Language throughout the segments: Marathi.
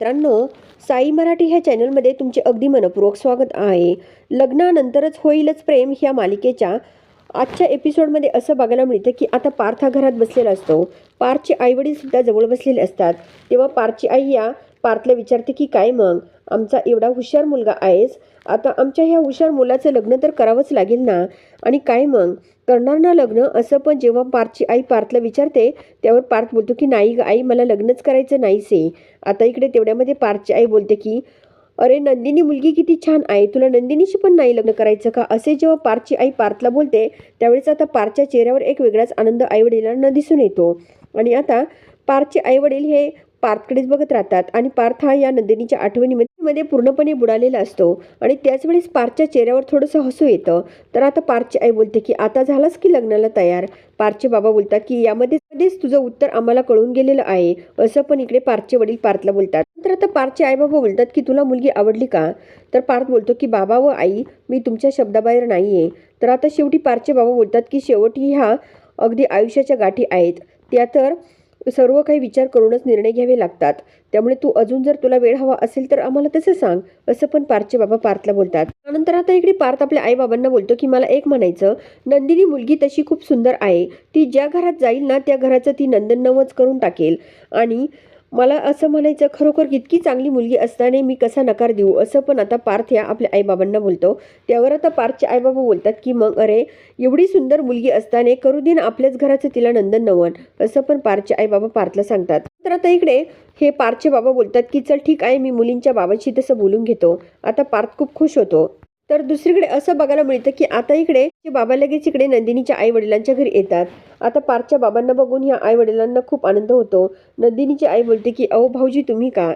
मित्रांनो साई मराठी ह्या चॅनलमध्ये तुमचे अगदी मनपूर्वक स्वागत आहे. लग्नानंतरच होईलच प्रेम ह्या मालिकेच्या. आजच्या एपिसोडमध्ये असं बघायला मिळतं की आता पार्थ हा घरात बसलेला असतो. पार्थचे आईवडीलसुद्धा जवळ बसलेले असतात. तेव्हा पार्थची आई या पार्थला विचारते की काय मग? आमचा एवढा हुशार मुलगा आहेस. आता आमच्या ह्या हुशार मुलाचं लग्न तर करावंच लागेल ना? आणि काय मग? करणार ना लग्न? असं पण जेव्हा पार्थची आई पार्थला विचारते त्यावर पार्थ बोलतो की नाही आई मला लग्नच करायचं नाहीच आहे आता इकडे तेवढ्यामध्ये पार्थची आई बोलते की अरे नंदिनी मुलगी किती छान आहे. तुला नंदिनीशी पण नाही लग्न करायचं का? असे जेव्हा पार्थची आई पार्थला बोलते त्यावेळेस आता पार्थच्या चेहऱ्यावर एक वेगळाच आनंद आईवडिलांना दिसून येतो. आणि आता पार्थचे आईवडील हे पार्थकडेच बघत राहतात आणि पार्थ हा या नंदिनीच्या आठवणीमध्ये मध्ये पूर्णपणे बुडालेला असतो. आणि त्याच वेळेस पार्थच्या चेहऱ्यावर थोडंसं हसू येतं. तर आता पार्थची आई बोलते की आता झालास की लग्नाला तयार? पार्थचे बाबा बोलतात की यामध्ये तुझं उत्तर आम्हाला कळून गेलेलं आहे. असं पण इकडे पार्थचे वडील पार्थला बोलतात. तर आता पार्थचे आई बाबा बोलतात की तुला मुलगी आवडली का? तर पार्थ बोलतो की बाबा व आई मी तुमच्या शब्दाबाहेर नाही आहे तर आता शेवटी पार्थचे बाबा बोलतात की शेवटी ह्या अगदी आयुष्याच्या गाठी आहेत. त्या तर सर्व काही विचार करूनच निर्णय घ्यावे लागतात. त्यामुळे तू अजून जर तुला वेळ हवा असेल तर आम्हाला तसं सांग असं पण पार्थचे बाबा पार्थला बोलतात. त्यानंतर आता इकडे पार्थ आपल्या आई बाबांना बोलतो की मला एक म्हणायचं नंदिनी मुलगी तशी खूप सुंदर आहे. ती ज्या घरात जाईल ना त्या घराचं ती नंदनवच करून टाकेल. आणि मला असं म्हणायचं खरोखर इतकी चांगली मुलगी असताना मी कसा नकार देऊ? असं पण आता पार्थ या आपल्या आईबाबांना बोलतो. त्यावर आता पार्थचे आईबाबा बोलतात की मग अरे एवढी सुंदर मुलगी असताना करू दे ना आपल्याच घराचं तिला नंदन नवन असं पण पार्थचे आईबाबा पार्थला सांगतात. तर आता इकडे हे पार्थचे बाबा बोलतात की चल ठीक आहे मी मुलींच्या बाबाशी तसं बोलून घेतो. आता पार्थ खूप खुश होतो. तर दुसरीकडे असं बघायला मिळतं की आता इकडे ते बाबा लगेच इकडे नंदिनीच्या आई वडिलांच्या घरी येतात. आता पार्थच्या बाबांना बघून ह्या आई वडिलांना खूप आनंद होतो. नंदिनीची आई बोलते की अहो भाऊजी तुम्ही का?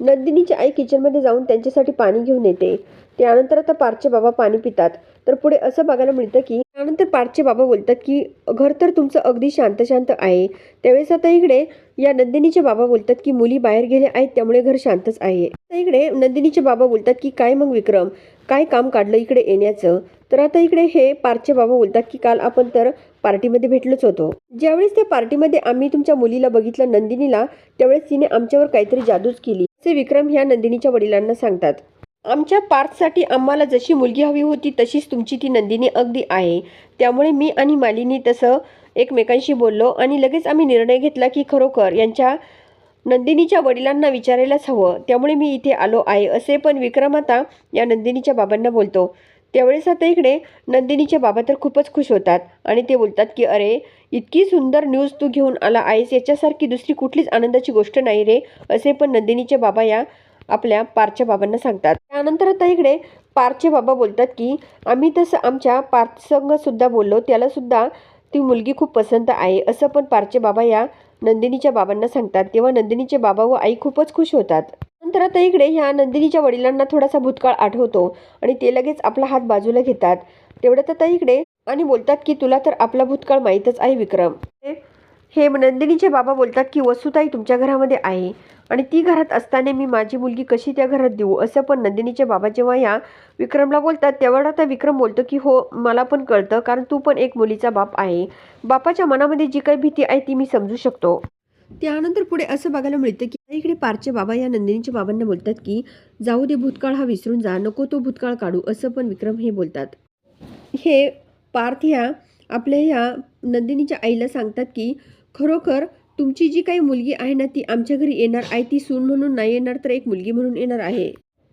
नंदिनीची आई किचनमध्ये जाऊन त्यांच्यासाठी पाणी घेऊन येते. त्यानंतर आता पार्थचे बाबा पाणी पितात. तर पुढे असं बघायला मिळतं की त्यानंतर पार्थचे बाबा बोलतात की घर तर तुमचं अगदी शांत शांत आहे. त्यावेळेस आता इकडे या नंदिनीचे बाबा बोलतात की मुली बाहेर गेले आहेत त्यामुळे घर शांतच आहे. आता इकडे नंदिनीचे बाबा बोलतात की काय मग विक्रम? काय काम काढलं इकडे येण्याचं? तर आता इकडे हे पारचे बाबा बोलतात की काल आपण तर पार्टीमध्ये भेटलोच होतो. ज्यावेळेस त्या पार्टीमध्ये आम्ही तुमच्या मुलीला बघितलं नंदिनीला त्यावेळेस तिने आमच्यावर काहीतरी जादूच केली असे विक्रम ह्या नंदिनीच्या वडिलांना सांगतात. आमच्या पार्थसाठी आम्हाला जशी मुलगी हवी होती तशीच तुमची ती नंदिनी अगदी आहे. त्यामुळे मी आणि मालिनी तसं एकमेकांशी बोललो आणि लगेच आम्ही निर्णय घेतला की खरोखर यांच्या नंदिनीच्या वडिलांना विचारायलाच हवं. त्यामुळे मी इथे आलो आहे असे पण विक्रम आता या नंदिनीच्या बाबांना बोलतो. त्यावेळेस आता इकडे नंदिनीचे बाबा तर खूपच खुश होतात आणि ते बोलतात की अरे इतकी सुंदर न्यूज तू घेऊन आला आहेस याच्यासारखी दुसरी कुठलीच आनंदाची गोष्ट नाही रे असे पण नंदिनीचे बाबा या आपल्या पारच्या बाबांना सांगतात. त्यानंतर आता इकडे पारचे बाबा बोलतात की आम्ही तसं आमच्या पार्थसंग सुद्धा बोललो. त्याला सुद्धा ती मुलगी खूप पसंत आहे असं पण पारचे बाबा या नंदिनीच्या बाबांना सांगतात. तेव्हा नंदिनीचे बाबा व आई खूपच खुश होतात. नंतर आता इकडे ह्या नंदिनीच्या वडिलांना थोडासा भूतकाळ आठवतो आणि ते लगेच आपला हात बाजूला घेतात. तेवढ्यात आता इकडे आणि बोलतात की तुला तर आपला भूतकाळ माहीतच आहे विक्रम. हे नंदिनीचे बाबा बोलतात की वसुताई तुमच्या घरामध्ये आहे आणि ती घरात असताना मी माझी मुलगी कशी त्या घरात देऊ? असं पण नंदिनीचे बाबा जेव्हा या विक्रमला बोलतात तेव्हा आता विक्रम बोलतो की हो मला पण कळतं कारण तू पण एक मुलीचा बाप आहे. बापाच्या मनामध्ये जी काही भीती आहे ती मी समजू शकतो. त्यानंतर पुढे असं बघायला मिळतं की इकडे पारचे बाबा या नंदिनीच्या बाबांना बोलतात की जाऊ दे भूतकाळ हा विसरून जा नको तो भूतकाळ काढू असं पण विक्रम हे बोलतात. हे पार्थ ह्या आपल्या ह्या नंदिनीच्या आईला सांगतात की खरोखर तुमची जी काही मुलगी आहे ना ती आमच्या घरी येणार आहे ती सून म्हणून नाही येणार तर एक मुलगी म्हणून येणार आहे.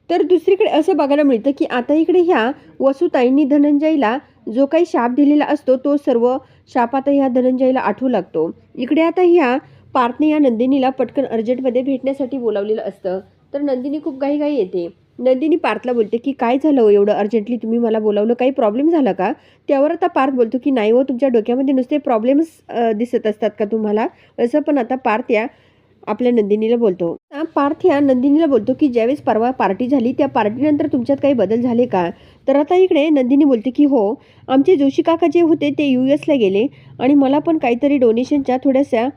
तर दुसरीकडे असं बघायला मिळतं की आता इकडे ह्या वसुताईंनी धनंजयला जो काही शाप दिलेला असतो तो सर्व शाप आता ह्या धनंजयला आठवू लागतो. इकडे आता ह्या पार्थने या नंदिनीला पटकन अर्जंटमध्ये भेटण्यासाठी बोलावलेलं असतं. तर नंदिनी खूप घाई येते. नंदिनी पार्थला बोलते की काय झालं हो? एवढं अर्जंटली तुम्ही मला बोलावलं? काही प्रॉब्लेम झाला का? त्यावर आता पार्थ बोलतो की नाही हो तुमच्या डोक्यामध्ये नुसते प्रॉब्लेम्स दिसत असतात का तुम्हाला? असं पण आता पार्थ या आपल्या नंदिनीला बोलतो. पार्थ या नंदिनीला बोलतो की ज्यावेळेस परवा पार्टी झाली त्या पार्टीनंतर तुमच्यात काही बदल झाले का? तर आता इकडे नंदिनी बोलते की हो आमचे जोशी काका जे होते ते यू एसला गेले आणि मला पण काहीतरी डोनेशनच्या थोड्याशा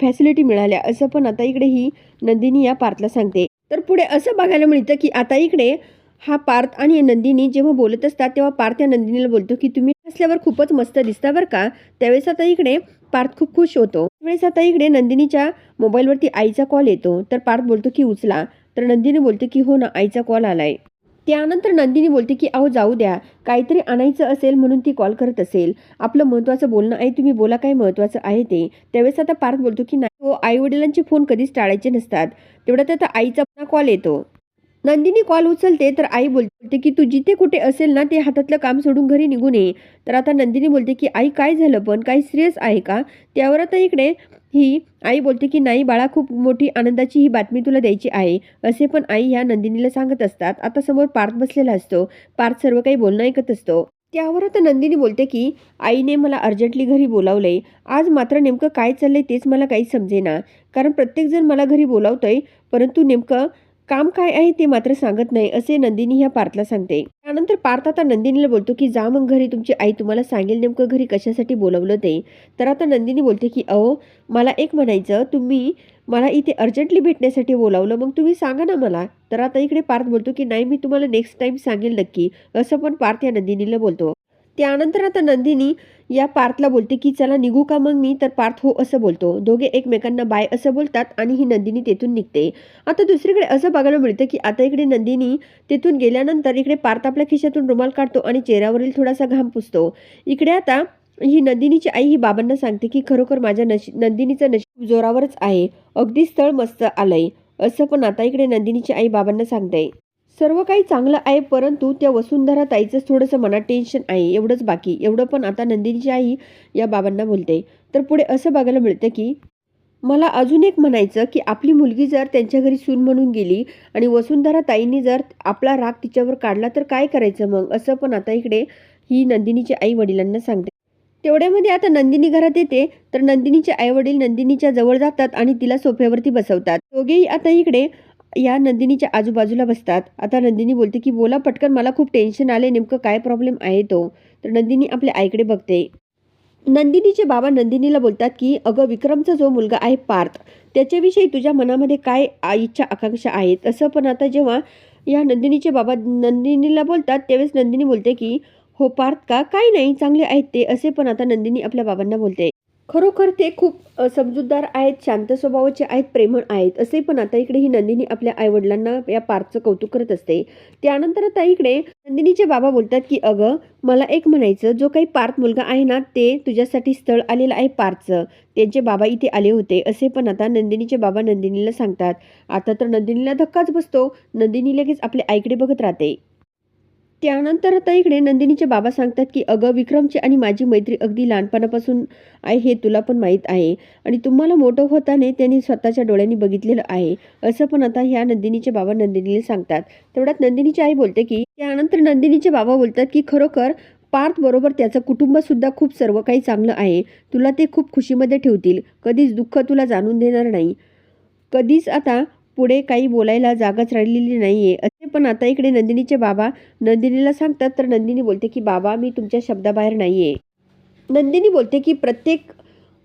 फॅसिलिटी मिळाल्या असं पण आता इकडे ही नंदिनी या पार्थला सांगते. तर पुढे असं बघायला मिळतं की आता इकडे हा पार्थ आणि नंदिनी जेव्हा बोलत असतात तेव्हा पार्थ या नंदिनीला बोलतो की तुम्ही असल्यावर खूपच मस्त दिसता बरं का. त्यावेळेस आता इकडे पार्थ खूप खुश होतो. त्यावेळेस आता इकडे नंदिनीच्या मोबाईलवरती आईचा कॉल येतो. तर पार्थ बोलतो की उचला. तर नंदिनी बोलते की हो ना आईचा कॉल आलाय. त्यानंतर नंदिनी बोलते की अहो जाऊ द्या. काहीतरी आणायचं असेल म्हणून ती कॉल करत असेल. आपलं महत्त्वाचं बोलणं आहे. तुम्ही बोला काय महत्त्वाचं आहे ते. त्यावेळेस आता पार्थ बोलतो की नाही हो आई वडिलांचे फोन कधीच टाळायचे नसतात. तेवढ्यात आता आईचा कॉल येतो. नंदिनी कॉल उचलते तर आई बोलते की तू जिथे कुठे असेल ना ते हातातलं काम सोडून घरी निघून ये. तर आता नंदिनी बोलते की आई काय झालं पण? काही सिरियस आहे का? त्यावर आता इकडे ही आई बोलते की नाही बाळा खूप मोठी आनंदाची ही बातमी तुला द्यायची आहे. असे पण आई ह्या नंदिनीला सांगत असतात. आता समोर पार्थ बसलेला असतो. पार्थ सर्व काही बोलणं ऐकत असतो. त्यावर आता नंदिनी बोलते की आईने मला अर्जंटली घरी बोलावलंय. आज मात्र नेमकं काय चाललंय तेच मला काही समजेना. कारण प्रत्येकजण मला घरी बोलावतोय. परंतु नेमकं काम काय आहे ते मात्र सांगत नाही असे नंदिनी ह्या पार्थला सांगते. त्यानंतर पार्थ आता नंदिनीला बोलतो की जा मग घरी तुमची आई तुम्हाला सांगेल नेमकं घरी कशासाठी बोलवलं ते. तर आता नंदिनी बोलते की अहो मला एक म्हणायचं तुम्ही मला इथे अर्जंटली भेटण्यासाठी बोलावलं मग तुम्ही सांगा ना मला. तर आता इकडे पार्थ बोलतो की नाही मी तुम्हाला नेक्स्ट टाइम सांगेल नक्की. असं पण पार्थ या नंदिनीला बोलतो. त्यानंतर आता नंदिनी या पार्थला बोलते की चला निघू का मग मी? तर पार्थ हो असं बोलतो. दोघे एकमेकांना बाय असं बोलतात आणि ही नंदिनी तेथून निघते. आता दुसरीकडे असं बघायला मिळतं की आता इकडे नंदिनी तेथून गेल्यानंतर इकडे पार्थ आपल्या खिशातून रुमाल काढतो आणि चेहऱ्यावरील थोडासा घाम पुसतो. इकडे आता ही नंदिनीची आई ही बाबांना सांगते की खरोखर माझ्या नशी नंदिनीचं नशीब जोरावरच आहे. अगदी स्थळ मस्त आलंय. असं पण आता इकडे नंदिनीची आई बाबांना सांगते. सर्व काही चांगलं आहे परंतु त्या वसुंधरा ताईचंच थोडंसं मनात टेन्शन आहे एवढंच बाकी. एवढं पण आता नंदिनीची आई या बाबांना बोलते. तर पुढे असं बघायला मिळतं की मला अजून एक म्हणायचं की आपली मुलगी जर त्यांच्या घरी सून म्हणून गेली आणि वसुंधरा ताईंनी जर आपला राग तिच्यावर काढला तर काय करायचं मग? असं पण आता इकडे ही नंदिनीची आई वडिलांना सांगते. तेवढ्यामध्ये आता नंदिनी घरात येते तर नंदिनीचे आई वडील नंदिनीच्या जवळ जातात आणि तिला सोफ्यावरती बसवतात. दोघेही आता इकडे या नंदिनीच्या आजूबाजूला बसतात. आता नंदिनी बोलते की बोला पटकन मला खूप टेन्शन आले नेमकं काय प्रॉब्लेम आहे तो? तर नंदिनी आपल्या आईकडे बघते. नंदिनीचे बाबा नंदिनीला बोलतात की अगं विक्रमचा जो मुलगा आहे पार्थ त्याच्याविषयी तुझ्या मनामध्ये काय आ- इच्छा आकांक्षा आहेत असं पण आता जेव्हा या नंदिनीचे बाबा नंदिनीला बोलतात त्यावेळेस नंदिनी बोलते की हो पार्थ का? काय नाही चांगले आहेत ते. असे पण आता नंदिनी आपल्या बाबांना बोलते. खरोखर ते खूप समजूतदार आहेत शांत स्वभावाचे आहेत प्रेमळ आहेत असे पण आता इकडे ही नंदिनी आपल्या आईवडिलांना या पार्थचं कौतुक करत असते. त्यानंतर आता इकडे नंदिनीचे बाबा बोलतात की अगं मला एक म्हणायचं जो काही पार्थ मुलगा आहे ना ते तुझ्यासाठी स्थळ आलेलं आहे पार्थचं त्यांचे बाबा इथे आले होते असे पण आता नंदिनीचे बाबा नंदिनीला सांगतात. आता तर नंदिनीला धक्काच बसतो. नंदिनी लगेच आपल्या आईकडे बघत राहते. त्यानंतर आता इकडे नंदिनीचे बाबा सांगतात की अगं विक्रमची आणि माझी मैत्री अगदी लहानपणापासून आहे हे तुला पण माहीत आहे आणि तुम्हाला मोठं होताने त्यांनी स्वतःच्या डोळ्यांनी बघितलेलं आहे. असं पण आता ह्या नंदिनीचे बाबा नंदिनीला सांगतात. तेवढ्यात नंदिनीची आई बोलते की त्यानंतर नंदिनीचे बाबा बोलतात की खरोखर पार्थ बरोबर त्याचं कुटुंबसुद्धा खूप सर्व काही चांगलं आहे. तुला ते खूप खुशीमध्ये ठेवतील. कधीच दुःख तुला जाणून देणार नाही. कधीच आता पुढे काही बोलायला जागाच राहिलेली नाही आहे पण आता इकडे नंदिनीचे बाबा नंदिनीला सांगतात तर नंदिनी बोलते की बाबा मी तुमच्या शब्दाबाहेर नाही आहे नंदिनी बोलते की प्रत्येक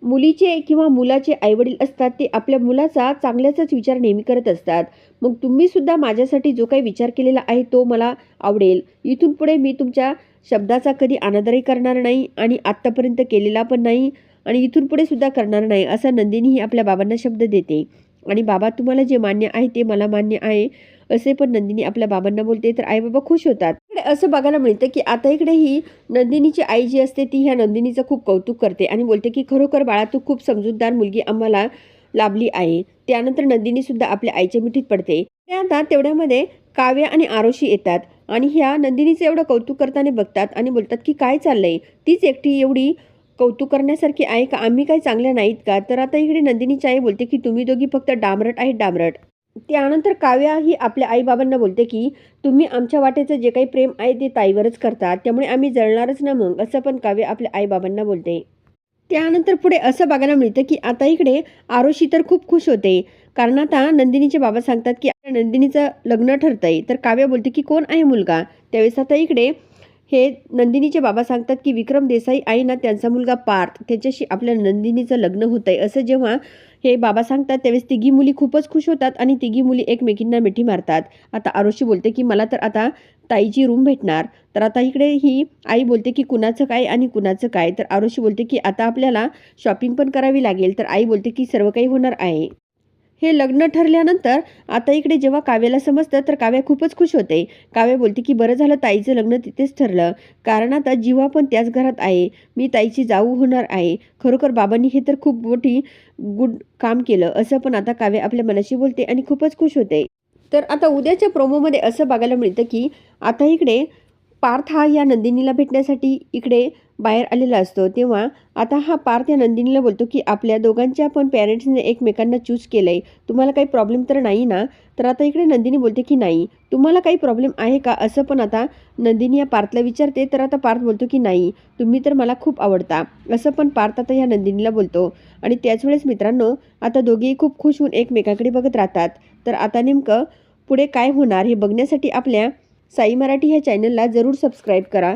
मुलीचे किंवा मुलाचे आईवडील असतात ते आपल्या मुलाचा चांगल्याचाच विचार नेहमी करत असतात. मग तुम्हीसुद्धा माझ्यासाठी जो काही विचार केलेला आहे तो मला आवडेल. इथून पुढे मी तुमच्या शब्दाचा कधी अनादरही करणार नाही आणि आत्तापर्यंत केलेला पण नाही आणि इथून पुढे सुद्धा करणार नाही असा नंदिनी ही आपल्या बाबांना शब्द देते. आणि बाबा तुम्हाला जे मान्य आहे ते मला मान्य आहे. असे पण नंदिनी आपल्या बाबांना बोलते तर आई बाबा खुश होतात. असं बघायला मिळतं की आता इकडे ही नंदिनीची आई जी असते ती ह्या नंदिनीचं खूप कौतुक करते आणि बोलते की खरोखर बाळा तू खूप समजूतदार मुलगी आम्हाला लाभली आहे. त्यानंतर नंदिनी सुद्धा आपल्या आईच्या मिठीत पडते. त्यानंतर तेवढ्यामध्ये काव्य आणि आरोशी येतात आणि ह्या नंदिनीचं एवढं कौतुक करताना बघतात आणि बोलतात की काय चाललंय? तीच एकटी एवढी कौतुक करण्यासारखी आहे का? आम्ही काही चांगल्या नाहीत का? तर आता इकडे नंदिनीची आई बोलते की तुम्ही दोघी फक्त डामरट आहेत डामरट त्यानंतर काव्या ही आपल्या आईबाबांना बोलते की तुम्ही आमच्या वाटेचं जे काही प्रेम आहे ते ताईवरच करतात त्यामुळे आम्ही जळणारच ना मग असं पण काव्य आपल्या आईबाबांना बोलते. त्यानंतर पुढे असं बघायला मिळतं की आता इकडे आरोशी तर खूप खुश होते कारण आता नंदिनीचे बाबा सांगतात की नंदिनीचं लग्न ठरतंय तर काव्या बोलते की कोण आहे मुलगा? त्यावेळेस आता इकडे हे नंदिनीचे बाबा सांगतात की विक्रम देसाई आहे ना त्यांचा मुलगा पार्थ त्याच्याशी आपल्या नंदिनीचं लग्न होतंय असं जेव्हा हे बाबा सांगतात त्यावेळेस तिघी मुली खूपच खुश होतात आणि तिघी मुली एकमेकींना मिठी मारतात. आता आरोशी बोलते की मला तर आता ताईची रूम भेटणार. तर आता इकडे ही आई बोलते की कुणाचं काय आणि कुणाचं काय? तर आरोशी बोलते की आता आपल्याला शॉपिंग पण करावी लागेल. तर आई बोलते की सर्व काही होणार आहे. हे लग्न ठरल्यानंतर आता इकडे जेव्हा काव्याला समजतं तर काव्या खूपच खुश होते. काव्या बोलते की बरं झालं ताईचं लग्न तिथेच ठरलं. कारण आता जीवा पण त्याच घरात आहे. मी ताईची जाऊ होणार आहे. खरोखर बाबांनी हे तर खूप मोठी गुड काम केलं असं पण आता काव्या आपल्या मनाशी बोलते आणि खूपच खुश होते. तर आता उद्याच्या प्रोमोमध्ये असं बघायला मिळतं की आता इकडे पार्थ हा या नंदिनीला भेटण्यासाठी इकडे बाहेर आलेला असतो. तेव्हा आता हा पार्थ या नंदिनीला बोलतो की आपल्या दोघांच्या पण पॅरेंट्सने एकमेकांना चूज केलं आहे तुम्हाला काही प्रॉब्लेम तर नाही ना? तर आता इकडे नंदिनी बोलते की नाही. तुम्हाला काही प्रॉब्लेम आहे का? असं पण आता नंदिनी या पार्थला विचारते. तर आता पार्थ बोलतो की नाही. तुम्ही तर मला खूप आवडता. असं पण पार्थ आता ह्या नंदिनीला बोलतो. आणि त्याच वेळेस मित्रांनो आता दोघेही खूप खुश होऊन एकमेकाकडे बघत राहतात. तर आता नेमकं पुढे काय होणार हे बघण्यासाठी आपल्या साई मराठी ह्या चॅनलला जरूर सबस्क्राईब करा.